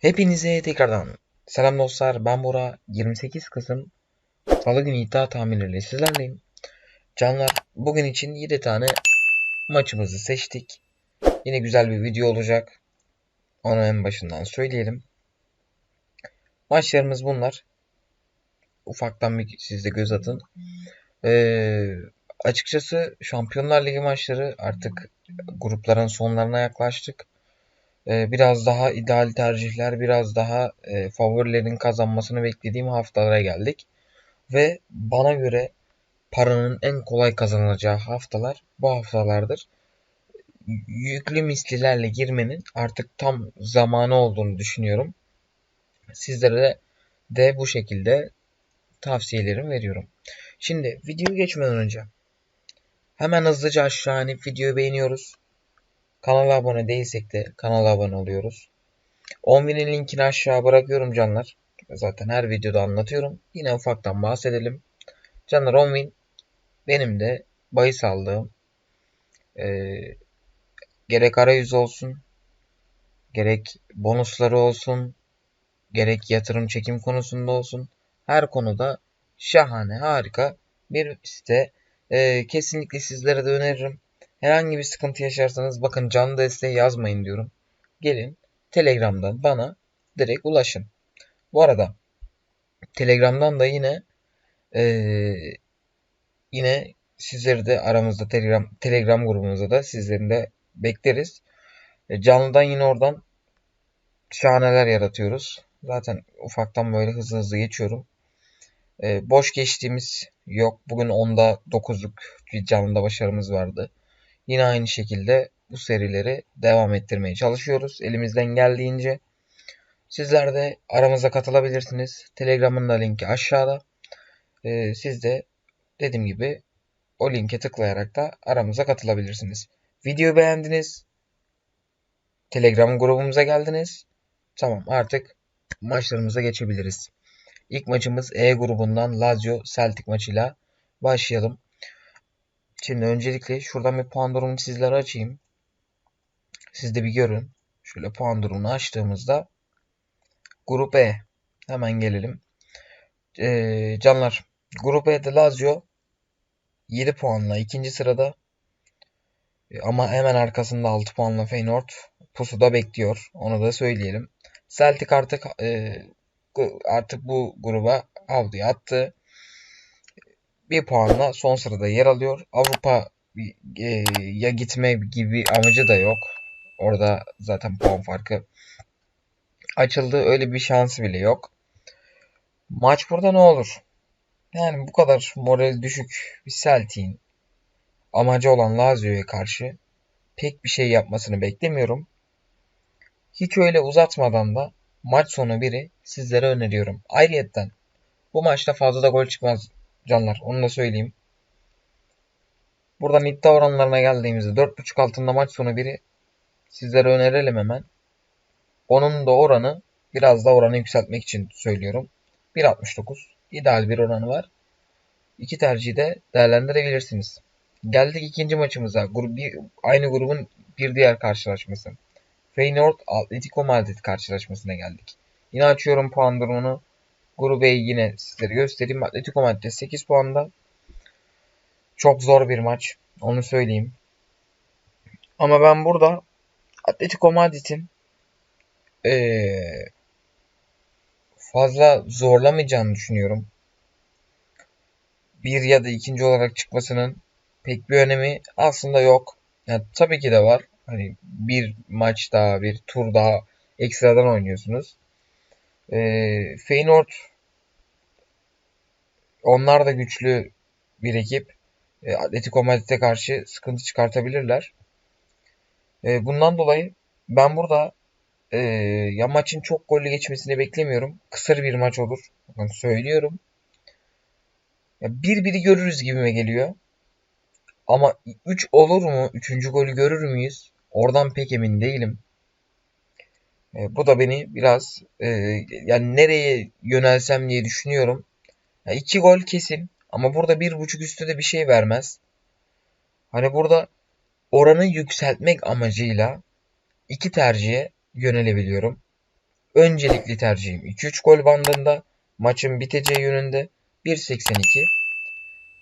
Hepinize tekrardan selam dostlar. Ben Bora. 28 Kasım Salı günü iddia tahminleriyle sizlerleyim. Canlar bugün için 7 tane maçımızı seçtik. Yine güzel bir video olacak. Onu en başından söyleyelim. Maçlarımız bunlar. Ufaktan bir siz de göz atın. Ee, açıkçası Şampiyonlar Ligi maçları artık grupların sonlarına yaklaştık. Ee, biraz daha ideal tercihler, biraz daha e, favorilerin kazanmasını beklediğim haftalara geldik. Ve bana göre paranın en kolay kazanılacağı haftalar bu haftalardır. Yüklü mislilerle girmenin artık tam zamanı olduğunu düşünüyorum. Sizlere de bu şekilde tavsiyelerimi veriyorum. Şimdi videoyu geçmeden önce hemen hızlıca aşağı inip videoyu beğeniyoruz. Kanala abone değilsek de kanala abone oluyoruz. 10.000'in linkini aşağı bırakıyorum canlar. Zaten her videoda anlatıyorum. Yine ufaktan bahsedelim. Canlar 10.000 benim de bahis aldığım e, gerek arayüz olsun gerek bonusları olsun gerek yatırım çekim konusunda olsun her konuda şahane harika bir site. E, kesinlikle sizlere de öneririm. Herhangi bir sıkıntı yaşarsanız bakın canlı desteği yazmayın diyorum. Gelin Telegram'dan bana direkt ulaşın. Bu arada Telegram'dan da yine ee, yine sizleri de aramızda Telegram Telegram grubumuzda da sizleri de bekleriz. E, canlıdan yine oradan şahaneler yaratıyoruz. Zaten ufaktan böyle hızlı hızlı geçiyorum. E, boş geçtiğimiz yok. Bugün 10'da 9'luk bir canlıda başarımız vardı. Yine aynı şekilde bu serileri devam ettirmeye çalışıyoruz. Elimizden geldiğince. Sizler de aramıza katılabilirsiniz. Telegram'ın da linki aşağıda. Ee, siz de dediğim gibi o linke tıklayarak da aramıza katılabilirsiniz. Videoyu beğendiniz. Telegram grubumuza geldiniz. Tamam artık maçlarımıza geçebiliriz. İlk maçımız E grubundan Lazio Celtic maçıyla başlayalım. Şimdi öncelikle şuradan bir puan durumu sizlere açayım. Siz de bir görün. Şöyle puan durumunu açtığımızda Grup E. Hemen gelelim. Ee, canlar. Grup E'de Lazio 7 puanla ikinci sırada. Ee, ama hemen arkasında 6 puanla Feyenoord pusuda bekliyor. Onu da söyleyelim. Celtic artık e, artık bu gruba avluya attı bir puanla son sırada yer alıyor. Avrupa e, ya gitme gibi amacı da yok. Orada zaten puan farkı açıldı. Öyle bir şansı bile yok. Maç burada ne olur? Yani bu kadar moral düşük bir Celtic'in amacı olan Lazio'ya karşı pek bir şey yapmasını beklemiyorum. Hiç öyle uzatmadan da maç sonu biri sizlere öneriyorum. Ayrıyetten bu maçta fazla da gol çıkmaz Canlar onu da söyleyeyim. Buradan iddia oranlarına geldiğimizde 4.5 altında maç sonu biri sizlere önerelim hemen. Onun da oranı biraz da oranı yükseltmek için söylüyorum. 1.69 ideal bir oranı var. İki tercihi de değerlendirebilirsiniz. Geldik ikinci maçımıza. Grup, bir, aynı grubun bir diğer karşılaşması. Feyenoord Atletico Madrid karşılaşmasına geldik. Yine açıyorum puan durumunu. Grubu B'yi yine sizlere göstereyim. Atletico Madrid 8 puanda. Çok zor bir maç. Onu söyleyeyim. Ama ben burada Atletico Madrid'in ee, fazla zorlamayacağını düşünüyorum. Bir ya da ikinci olarak çıkmasının pek bir önemi aslında yok. Yani tabii ki de var. Hani bir maç daha, bir tur daha ekstradan oynuyorsunuz. E, Feyenoord onlar da güçlü bir ekip. E, Atletico Madrid'e karşı sıkıntı çıkartabilirler. E, bundan dolayı ben burada e, ya maçın çok gollü geçmesini beklemiyorum. Kısır bir maç olur. Bakın söylüyorum. Ya bir biri görürüz gibime geliyor. Ama 3 olur mu? 3. golü görür müyüz? Oradan pek emin değilim. E, bu da beni biraz e, yani nereye yönelsem diye düşünüyorum. Ya iki gol kesin ama burada bir buçuk üstü de bir şey vermez. Hani burada oranı yükseltmek amacıyla iki tercihe yönelebiliyorum. öncelikli tercihim 2-3 gol bandında maçın biteceği yönünde 1.82.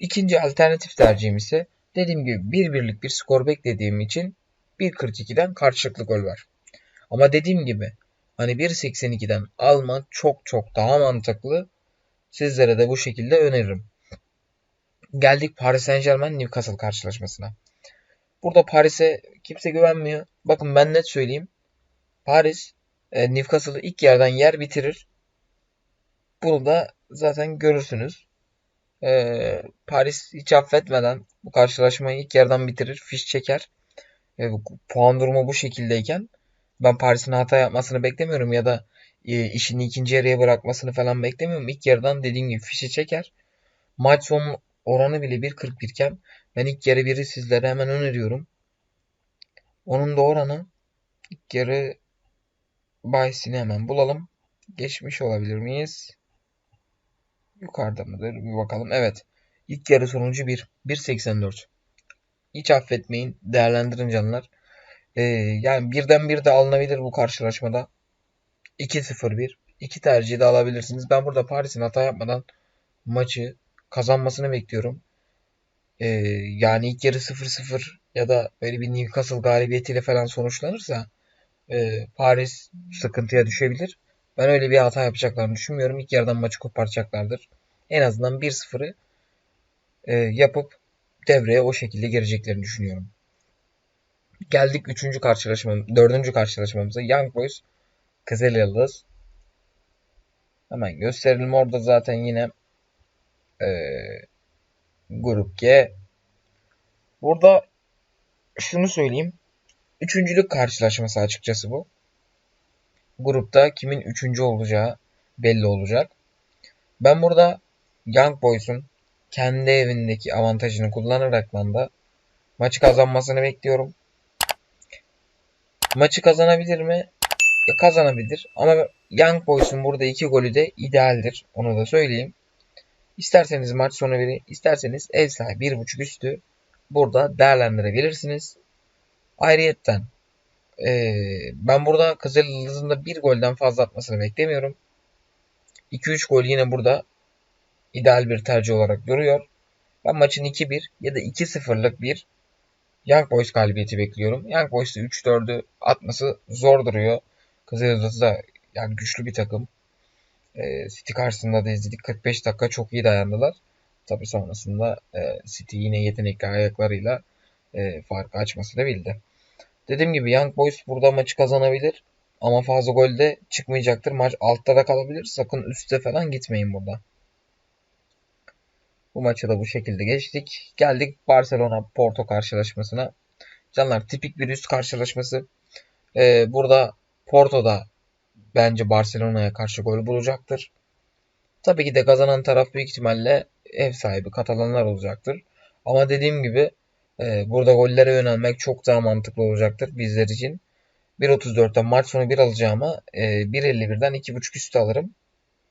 İkinci alternatif tercihim ise dediğim gibi bir birlik bir skor beklediğim için 1.42'den karşılıklı gol var. Ama dediğim gibi hani 1.82'den almak çok çok daha mantıklı. Sizlere de bu şekilde öneririm. Geldik Paris Saint Germain Newcastle karşılaşmasına. Burada Paris'e kimse güvenmiyor. Bakın ben net söyleyeyim. Paris e, Newcastle'ı ilk yerden yer bitirir. Bunu da zaten görürsünüz. E, Paris hiç affetmeden bu karşılaşmayı ilk yerden bitirir. Fiş çeker. E, puan durumu bu şekildeyken ben Paris'in hata yapmasını beklemiyorum ya da e, işini ikinci yarıya bırakmasını falan beklemiyorum. İlk yarıdan dediğim gibi fişi çeker. Maç sonu oranı bile 1.41 iken ben ilk yarı biri sizlere hemen öneriyorum. Onun da oranı ilk yarı bahisini hemen bulalım. Geçmiş olabilir miyiz? Yukarıda mıdır? Bir bakalım. Evet. İlk yarı sonucu 1. 1.84. Hiç affetmeyin. Değerlendirin canlar. Ee, yani birden bir de alınabilir bu karşılaşmada. 2-0-1. İki tercihi de alabilirsiniz. Ben burada Paris'in hata yapmadan maçı kazanmasını bekliyorum. Ee, yani ilk yarı 0-0 ya da böyle bir Newcastle galibiyetiyle falan sonuçlanırsa e, Paris sıkıntıya düşebilir. Ben öyle bir hata yapacaklarını düşünmüyorum. İlk yarıdan maçı koparacaklardır. En azından 1-0'ı e, yapıp devreye o şekilde gireceklerini düşünüyorum. Geldik 3. karşılaşmamız, 4. karşılaşmamıza. Young Boys Kızıl Yıldız. Hemen gösterelim. Orada zaten yine e, Grup G. Burada şunu söyleyeyim. Üçüncülük karşılaşması açıkçası bu. Grupta kimin üçüncü olacağı belli olacak. Ben burada Young Boys'un kendi evindeki avantajını kullanarak da maçı kazanmasını bekliyorum. Maçı kazanabilir mi? Ya kazanabilir. Ama Young Boys'un burada iki golü de idealdir. Onu da söyleyeyim. İsterseniz maç sonu biri, isterseniz ev sahibi bir buçuk üstü burada değerlendirebilirsiniz. Ayrıyetten e, ben burada Kızılyıldız'ın da bir golden fazla atmasını beklemiyorum. 2-3 gol yine burada ideal bir tercih olarak duruyor. Ben maçın 2-1 ya da 2-0'lık bir Young Boys galibiyeti bekliyorum. Young Boys'u 3-4'ü atması zor duruyor. Kızılyıldız da yani güçlü bir takım. E, City karşısında da izledik. 45 dakika çok iyi dayandılar. Tabi sonrasında e, City yine yetenekli ayaklarıyla e, farkı açmasını bildi. Dediğim gibi Young Boys burada maçı kazanabilir. Ama fazla gol de çıkmayacaktır. Maç altta da kalabilir. Sakın üstte falan gitmeyin burada. Bu maçı da bu şekilde geçtik. Geldik Barcelona Porto karşılaşmasına. Canlar tipik bir üst karşılaşması. Ee, burada Porto'da bence Barcelona'ya karşı gol bulacaktır. Tabii ki de kazanan taraf büyük ihtimalle ev sahibi Katalanlar olacaktır. Ama dediğim gibi e, burada gollere yönelmek çok daha mantıklı olacaktır bizler için. 1.34'ten maç sonu 1 alacağıma e, 1.51'den 2.5 üstü alırım.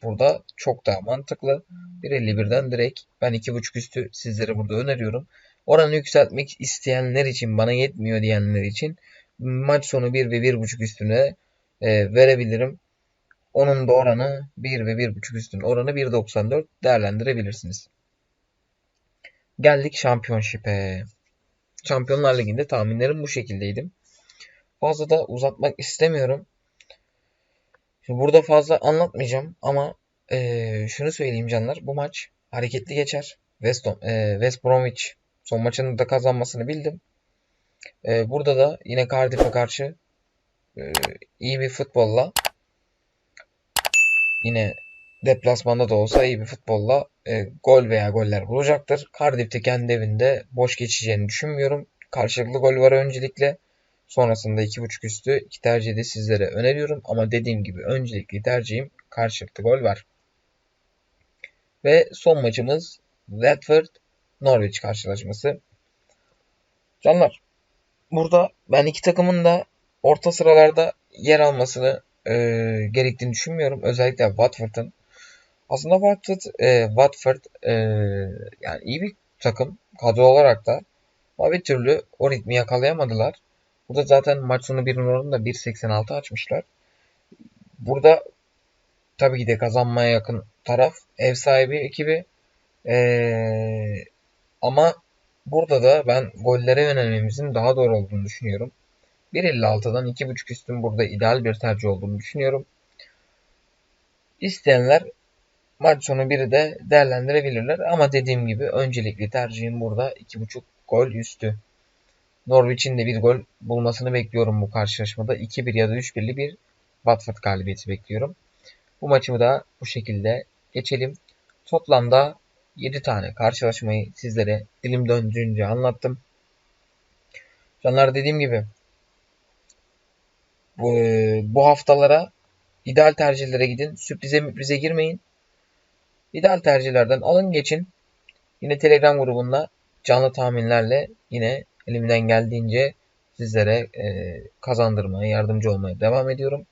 Burada çok daha mantıklı. 1.51'den direkt ben 2.5 üstü sizlere burada öneriyorum. Oranı yükseltmek isteyenler için bana yetmiyor diyenler için maç sonu 1 ve 1.5 üstüne e, verebilirim. Onun da oranı 1 ve 1.5 üstün oranı 1.94 değerlendirebilirsiniz. Geldik Şampiyonşip'e. Şampiyonlar Ligi'nde tahminlerim bu şekildeydim. Fazla da uzatmak istemiyorum. Şimdi burada fazla anlatmayacağım ama e, şunu söyleyeyim canlar. Bu maç hareketli geçer. West, e, West Bromwich son maçını da kazanmasını bildim. E, burada da yine Cardiff'e karşı e, iyi bir futbolla yine deplasmanda da olsa iyi bir futbolla e, gol veya goller bulacaktır. Cardiff'te kendi evinde boş geçeceğini düşünmüyorum. Karşılıklı gol var öncelikle. Sonrasında 2.5 üstü iki tercihi de sizlere öneriyorum. Ama dediğim gibi öncelikli tercihim karşılıklı gol var. Ve son maçımız Watford Norwich karşılaşması. Canlar burada ben iki takımın da orta sıralarda yer almasını e, gerektiğini düşünmüyorum. Özellikle Watford'ın. Aslında Watford, e, Watford e, yani iyi bir takım kadro olarak da ama bir türlü o ritmi yakalayamadılar. Burada zaten maç sonu bir oranını da 1.86 açmışlar. burada tabii ki de kazanmaya yakın taraf ev sahibi ekibi. Ee, ama burada da ben gollere yönelmemizin daha doğru olduğunu düşünüyorum. 1.56'dan 2.5 üstün burada ideal bir tercih olduğunu düşünüyorum. İsteyenler maç sonu biri de değerlendirebilirler. Ama dediğim gibi öncelikli tercihim burada 2.5 gol üstü. Norwich'in de bir gol bulmasını bekliyorum bu karşılaşmada. 2-1 ya da 3-1'li bir Watford galibiyeti bekliyorum. Bu maçımı da bu şekilde geçelim. Toplamda 7 tane karşılaşmayı sizlere dilim döndüğünce anlattım. Canlar dediğim gibi bu, bu haftalara ideal tercihlere gidin. Sürprize müprize girmeyin. İdeal tercihlerden alın geçin. Yine Telegram grubunda canlı tahminlerle yine elimden geldiğince sizlere e, kazandırmaya, yardımcı olmaya devam ediyorum.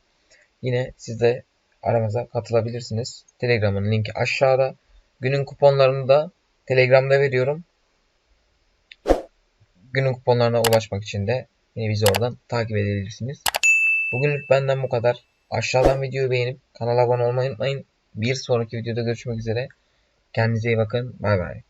Yine siz de aramıza katılabilirsiniz. Telegram'ın linki aşağıda. Günün kuponlarını da Telegram'da veriyorum. Günün kuponlarına ulaşmak için de yine bizi oradan takip edebilirsiniz. Bugünlük benden bu kadar. Aşağıdan videoyu beğenip kanala abone olmayı unutmayın. Bir sonraki videoda görüşmek üzere. Kendinize iyi bakın. Bay bay.